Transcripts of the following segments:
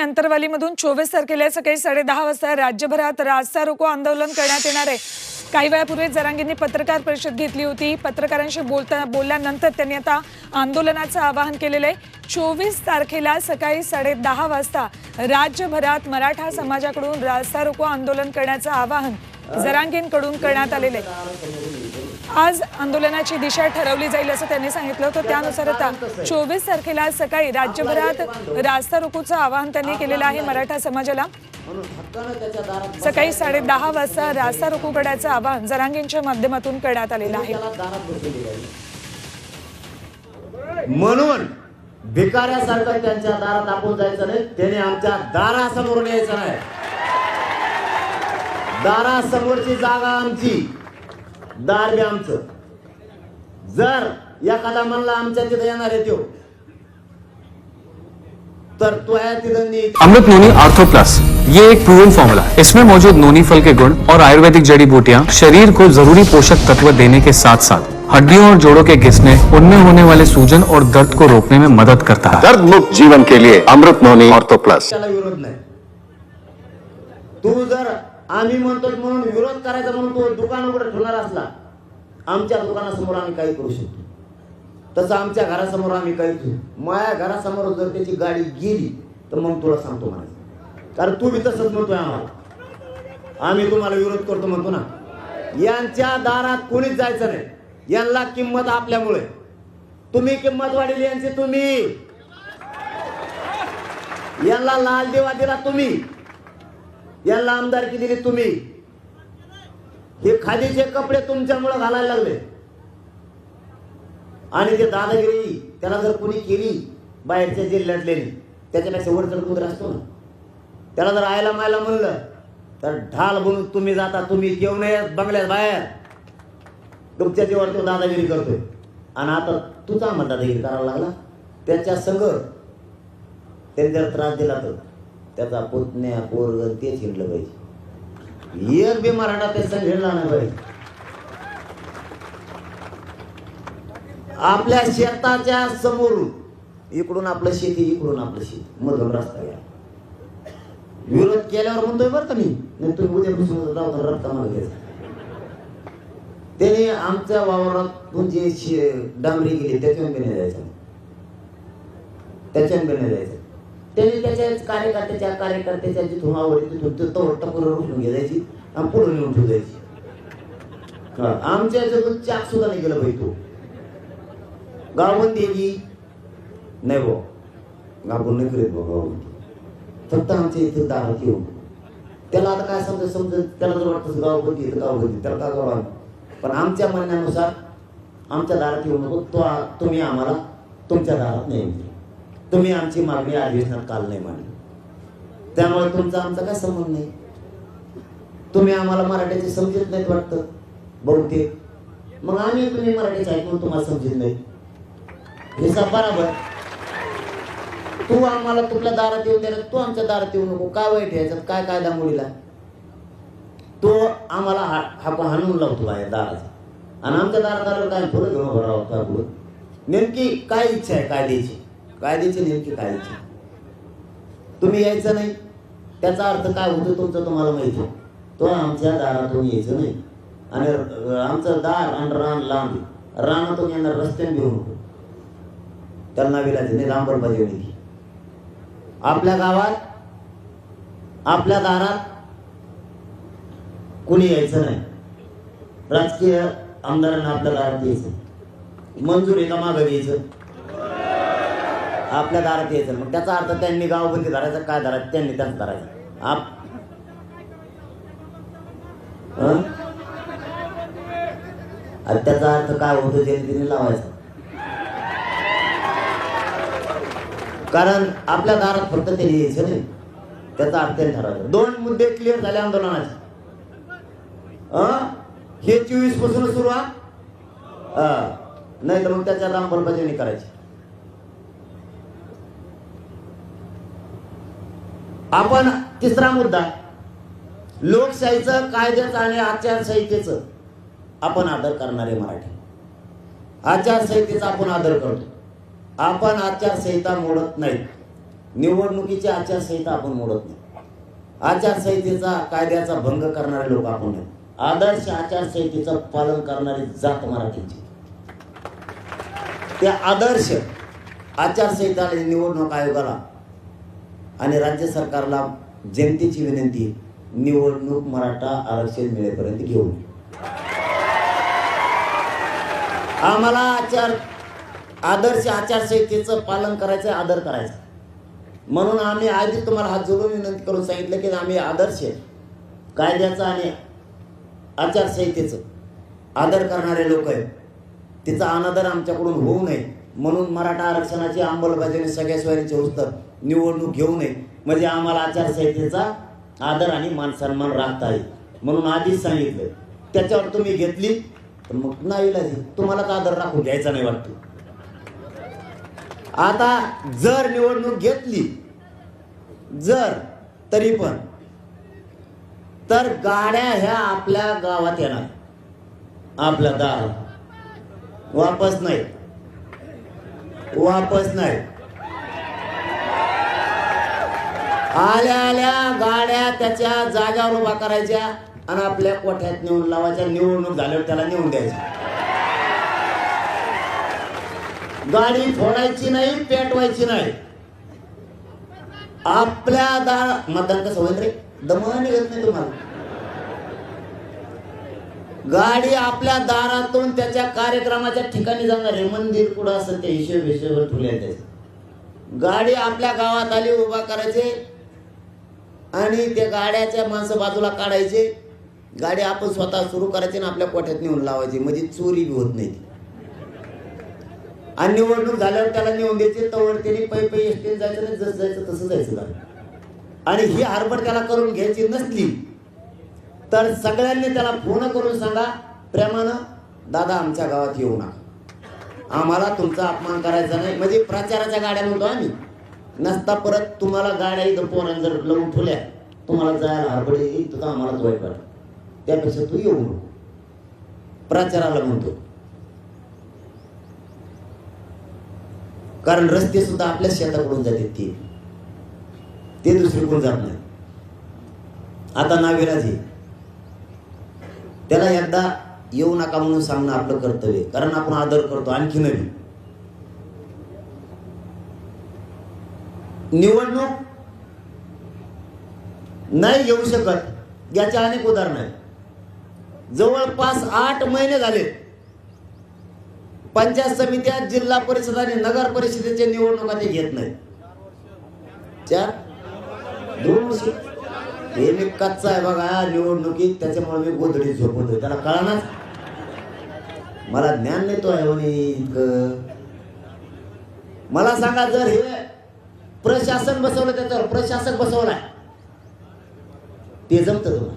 अंतरवालीमधून चोवीस तारखेला सकाळी साडेदहा वाजता राज्यभरात रास्ता रोको आंदोलन करण्यात येणार आहे. काही वेळापूर्वी जरांगींनी पत्रकार परिषद घेतली होती. पत्रकारांशी बोलता बोलल्यानंतर त्यांनी आता आंदोलनाचं आवाहन केलेलं आहे. चोवीस तारखेला सकाळी साडेदहा वाजता राज्यभरात मराठा समाजाकडून रास्ता रोको आंदोलन करण्याचं आवाहन जरांगींकडून करण्यात आलेलं आहे. आज आंदोलनाची दिशा ठरवली जाईल असं त्यांनी सांगितलं होतं. त्यानुसार आता चोवीस तारखेला सकाळी राज्यभरात रास्ता रोकोचं आवाहन त्यांनी केलेलं आहे मराठा समाजाला. सकाळी साडे दहा वाजता रास्ता रोको करण्याचं आवाहन जरांगींच्या माध्यमातून करण्यात आलेलं आहे. म्हणून भिकाऱ्यासारखं त्यांच्या दारात आपण जायचं नाही त्याने आमच्या दारासमोर न्यायचं नाही. दारासमोरची जागा आमची. दार बी आमचं जर एखादा म्हणला आमच्या तिथे येणार आहे त्यो तर तो आहे तिथं नीट. Amrit noni ortho plus. ये एक प्रूवन फॉर्मूला है। इसमें मौजूद नोनी फल के गुण और आयुर्वेदिक जड़ी बूटियाँ शरीर को ज़रूरी पोषक तत्व देने के साथ साथ हड्डियों और जोड़ों के घिसने उनमें होने वाले सूजन और दर्द को रोकने में मदद करता है। दर्द मुक्त जीवन के लिए अमृत नोनी ऑर्थो प्लस। विरोध नाही. तू जर आम्ही म्हणतो म्हणून विरोध करायचा म्हणून तो दुकान उघडं ठेवणार असला आमच्या दुकानासमोर आम्ही काही करू शकतो. तसं आमच्या घरासमोर आम्ही काही करू माझ्या घरासमोर जर त्याची गाडी गेली तर मग तुला सांगतो म्हणायचं. कारण तू बी तसंच म्हणतोय आम्हाला. आम्ही तुम्हाला विरोध करतो म्हणतो ना. यांच्या दारात कोणीच जायचं नाही. यांना किंमत आपल्यामुळे. तुम्ही किंमत वाढली यांची तुम्ही. यांना लाल देवा दिला तुम्ही. यांना आमदारकी दिली तुम्ही. हे खादीचे कपडे तुमच्यामुळे घालायला लागले. आणि ते दादागिरी त्याला जर कोणी केली बाहेरच्या जिल्ह्यातले त्याच्यापेक्षा वरचढ कुत्र असतो ना. त्याला जर आयला मायला म्हणलं तर ढाल बनून तुम्ही जाता तुम्ही येऊ नये बंगल्यात बाहेर. तुमच्या जीवावर तो दादागिरी करतोय. आणि आता तुझा आम्हाला दादागिरी करायला लागला. त्याच्या संग त्यांनी जर त्रास दिला तर. त्याचा पुतण्या पोरग तेच हिंडलं पाहिजे एक बी मराठा ते संग हिंडला नाही पाहिजे आपल्या शेताच्या समोर इकडून आपलं शेती इकडून आपलं शेती. मधून रस्ता घ्या विरोध केल्यावर म्हणतोय बरं का मी. नाही तुम्ही उद्यापासून राहता रस्ता मला घ्यायचा त्याने आमच्या वावरातून जे डांबरी गेली त्याच्यावर नाही जायचं. त्याच्यावर बी नाही जायचं. त्याने त्याच्या कार्यकर्त्याच्या कार्यकर्त्याच्या जिथून आवड तिथून ते तो टपर उठून घ्यायची आणि पुढे नेऊन ठेवू द्यायची आमच्या याच्यातून चाक सुद्धा नाही गेलं पाहिजे तो गावबंदी याची नाही भाऊ गावबंद नाही करीत भाऊ गावबंदी फक्त आमच्या इथे दारात येऊ त्याला आता काय समजा समजा त्याला जर वाटतं गावबंदी येतं गावबंदी त्याला काय गाव पण आमच्या म्हणण्यानुसार आमच्या दारात येऊ नको तो तुम्ही आम्हाला तुमच्या दारात नाही तुम्ही आमची मागणी अधिवेशनात काल नाही मांडली. त्यामुळे तुमचा आमचा काय संबंध नाही? तुम्ही आम्हाला मराठीचे समजत नाहीत वाटतं. बहुतेक. मग आम्ही तुम्ही मराठीचे ऐकून तुम्हाला समजत नाही. हे बराबर. तू आम्हाला तुमच्या दारात येऊ द्यायला तू आमच्या दारात येऊ नको. काय वाईट आहे याच्यात काय कायदा मुलीला? तो आम्हाला हा- हा हाणून लावतो बाहेर दाराचा. आणि आमच्या दारात आलं काय पुढे घेऊन उभं काय नेमकी काय इच्छा आहे? कायद्याची कायद्याची नेमकी काय तुम्ही यायचं नाही. त्याचा अर्थ काय होतो तुमचं तुम्हाला माहिती आहे. तो आमच्या दारातून यायचं नाही. आणि आमचं दार आणि रान लांब रानातून येणार रस्त्याने घेऊन त्यांना त्याला नाही लांबर पाहिजे आपल्या गावात आपल्या दारात कुणी यायचं नाही. राजकीय आमदारांना आपल्या दारात यायचं मंजूर एका मागं यायचं आपल्या दारात यायचं. मग त्याचा अर्थ त्यांनी गावबंदी धरायचा काय धरायचं? त्यांनी त्याच धरायचं. आप हं? त्याचा अर्थ काय होतो त्याने लावायचा. कारण आपल्या दारात फक्त त्यांनी यायचं नाही. त्याचा अर्थ त्यांनी ठरवायचा दोन मुद्दे क्लिअर झाले आंदोलनाचे. अं? हे चोवीसपासून सुरुवात. नाही तर मग त्याच्या अंमलबजावणी करायची. आपण तिसरा मुद्दा लोकशाहीचं कायद्याचं आणि आचारसंहितेचं आपण आदर करणारे मराठी. आचारसंहितेचा आपण आदर करतो. आपण आचारसंहिता मोडत नाही. निवडणुकीची आचारसंहिता आपण मोडत नाही. आचारसंहितेचा कायद्याचा भंग करणारे लोक आपण नाही. आदर्श आचारसंहितेचं पालन करणारी जात मराठीची. त्या आदर्श आचारसंहिता आणि निवडणूक आयोगाला आणि राज्य सरकारला जनतेची विनंती निवडणूक मराठा आरक्षण मिळेपर्यंत घेऊन. आम्हाला आचार आदर्श आचारसंहितेचं पालन करायचं आदर करायचं. म्हणून आम्ही आधी तुम्हाला हात जोडून विनंती करून सांगितलं की आम्ही आदर्श कायद्याचा आणि आचारसंहितेचं. आदर करणारे लोक आहेत. तिचा अनादर आमच्याकडून होऊ नये. म्हणून मराठा आरक्षणाची अंमलबजावणी सगळ्या सोयींचे उत्तर निवडणूक घेऊ नये. म्हणजे आम्हाला आचारसंहितेचा आदर आणि मान सन्मान राखता येईल. म्हणून आधीच सांगितलं. त्याच्यावर तुम्ही घेतली तर मग नाही तुम्हाला का आदर राखून घ्यायचा नाही वाटतो? आता जर निवडणूक घेतली जर तरी पण तर गाड्या ह्या आपल्या गावात येणार. आपल्या दार वापस नाही. वापस नाही. आल्या आल्या गाड्या त्याच्या जाग्यावर उभा करायच्या आणि आपल्या कोठ्यात नेऊन लावायच्या. निवडणूक झाल्यावर त्याला नेऊन द्यायच्या गाडी फोडायची नाही पेटवायची नाही. आपल्या दार मतदान कसं होईल रे? दमन येत नाही तुम्हाला. गाडी आपल्या दारातून त्याच्या कार्यक्रमाच्या ठिकाणी जाणार आहे. मंदिर कुठं असं ते हिशोब हिशोब ठेवले त्याचे. गाडी आपल्या गावात आली उभा करायचे. आणि त्या गाड्याच्या माणसं बाजूला काढायचे. गाडी आपण स्वतः सुरू करायची आणि आपल्या कोठ्यात नेऊन लावायची. म्हणजे चोरी बी होत नाही. आणि निवडणूक झाल्यावर त्याला नेऊन द्यायचे. तवड त्याने पै पै एसटीने जायचं नाही जसं जायचं तसं जायचं आणि ही हरबड त्याला करून घ्यायची नसली तर सगळ्यांनी त्याला फोन करून सांगा प्रेमानं दादा आमच्या गावात येऊ नका. आम्हाला तुमचा अपमान करायचा नाही. म्हणजे प्रचाराच्या गाड्या म्हणतो आम्ही. नसता परत तुम्हाला गाड्या इथं पोरांनी जर लावून ठेवल्या तुम्हाला जायला हरबड येईल तुझा आम्हालाच वाईट वाटत त्यापेक्षा तू येऊ नको. प्रचाराला म्हणतो. कारण रस्ते सुद्धा आपल्या शेताकडून जाते ते. ते दुसरी जात नाही. आता नाविराज आहे त्याला एकदा येऊ नका म्हणून सांगणं आपलं कर्तव्य कारण आपण आदर करतो आणखी नवी निवडणूक नाही येऊ शकत याचे अनेक उदाहरण आहेत. जवळपास आठ महिने झाले. पंचायत समित्या जिल्हा परिषद आणि नगर परिषदेच्या निवडणुका ते घेत नाही चार? दोन वर्ष? हे मी कच्चा आहे बघा निवडणुकीत त्याच्यामुळे मी गोधडीत झोपवतोय. त्याला कळणार मला ज्ञान नाही तो आहे म्हणे मला सांगा जर हे प्रशासन बसवलं त्याच्यावर प्रशासक बसवलाय. ते जमतं तुम्हाला?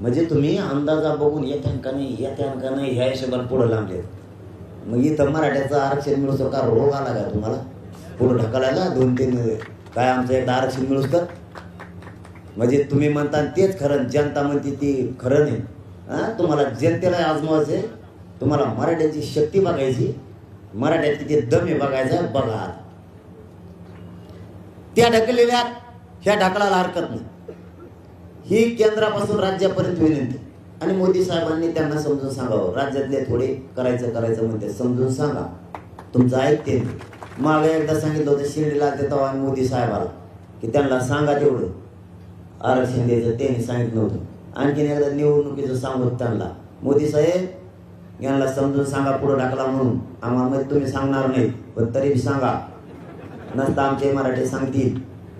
म्हणजे तुम्ही अंदाजा बघून येत्या नाही येत्या नाही ह्या हिशोबाने पुढं लांबले मग इथं मराठ्याचं आरक्षण मिळू का रोग आला का तुम्हाला? पुढं ढकलायला दोन तीन काय आमचं एकदा आरक्षण मिळूस तर म्हणजे तुम्ही म्हणता तेच खरं जनता म्हणते ती खरं नाही. तुम्हाला जनतेला आजमावायचे तुम्हाला मराठ्याची शक्ती बघायची मराठ्यात किती दम आहे बघायचा बघा. त्या ढकललेल्या ह्या ढकलाला हरकत नाही. ही केंद्रापासून राज्यापर्यंत विनंती. आणि मोदी साहेबांनी त्यांना समजून सांगावं. राज्यातले थोडे करायचं करायचं म्हणते. समजून सांगा. तुमचं ऐकते मागे एकदा सांगितलं होतं शिर्डीला तेव्हा मोदी साहेबाला. की त्यांना सांगा तेवढं. आरक्षण द्यायचं त्यांनी सांगितलं होतं. आणखीन एकदा निवडणुकीचं सांगत त्यांना मोदी साहेब यांना समजून सांगा पुढं टाकला म्हणून. आम्हाला माहीत तुम्ही सांगणार नाही पण तरी बी सांगा. नसता आमचे मराठी सांगतील.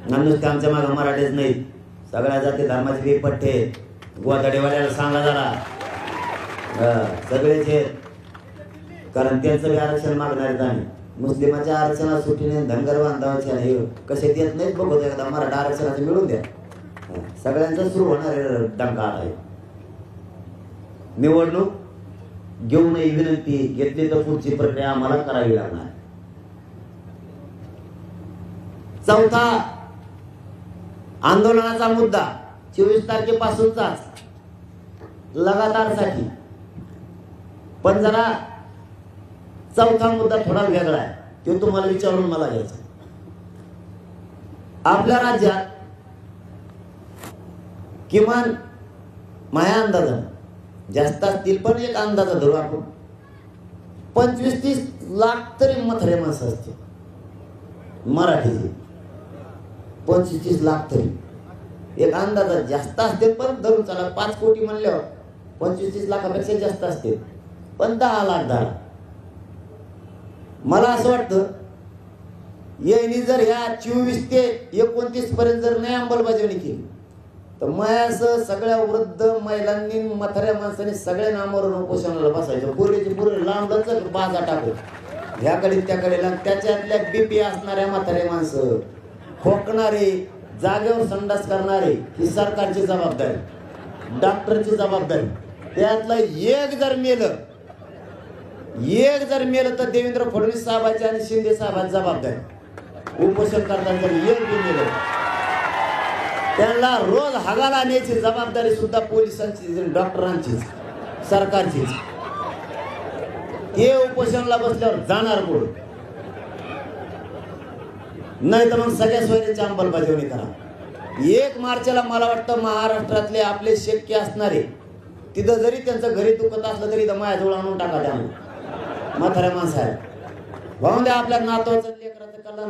नुसतं नुसते आमच्या मागं मराठीच नाहीत. सगळ्या जाती धर्माचे बी पठ्ठे गोदाडेवाल्याला सांगा जरा. सगळेच कारण त्यांचं बी आरक्षण मागणार आहेत आम्ही. मुस्लिमाच्या आरक्षणात सुट्टी नाही धनगर बांधवाच्या नाही कसे देत नाहीत बघू एकदा मराठा आरक्षणाचं मिळून द्या. सगळ्यांचा सुरू होणार आहे डंका आहे. निवडणूक घेऊ नये विनंती घेतली तर पुढची प्रक्रिया आम्हाला करावी लागणार चौथा आंदोलनाचा मुद्दा चोवीस तारखेपासूनचाच लगातारसाठी पण जरा चौथा मुद्दा थोडा वेगळा आहे. तो तुम्हाला विचारून मला घ्यायचा आपल्या राज्यात किमान माया अंदाजानं. जास्त असतील पण एक अंदाजा धरू आपण. पंचवीस तीस लाख तरी मथरे माणसं असतील. मराठीचे. पंचवीस तीस लाख तरी. एक अंदाजा जास्त असते पण धरून चला. पाच कोटी म्हणल्यावर पंचवीस तीस लाखापेक्षा जास्त असते पण दहा लाख दहा मला असं वाटतं यांनी जर ह्या चोवीस ते एकोणतीस पर्यंत जर नाही अंमलबजावणी केली तर मयासह सगळ्या वृद्ध महिलांनी म्हाताऱ्या माणसांनी सगळ्या नामावरून उपोषणाला बसायचं. पुरेचे पुरे लांब लचक बाजा टाकू ह्याकडे त्याकडे लाग त्याच्यातल्या बीपी असणाऱ्या म्हातारे माणसं खोकणारे जागेवर संडास करणारे ही सरकारची जबाबदारी. डॉक्टरची जबाबदारी. त्यातलं एक जर मेलं एक जर मेलं तर देवेंद्र फडणवीस साहेबांची आणि शिंदे साहेबांची जबाबदारी. उपोषण करताना जर एक बी मेलं त्यांना रोज हगाला आणण्याची जबाबदारी सुद्धा पोलिसांची डॉक्टरांचीच सरकारचीच. ते उपोषणाला बसल्यावर जाणार कोण? नाही तर मग सगळ्या सोयीची अंमलबजावणी करा. एक मार्चला मला वाटतं महाराष्ट्रातले आपले शक्य असणारे तिथं जरी त्यांचं घरी दुखत असलं तरी इथं माझ्याजवळ आणून टाका त्यांना. म्हाताऱ्या माणसाहेब आहे द्या आपल्या नातवाचं लेकराचं कल्याण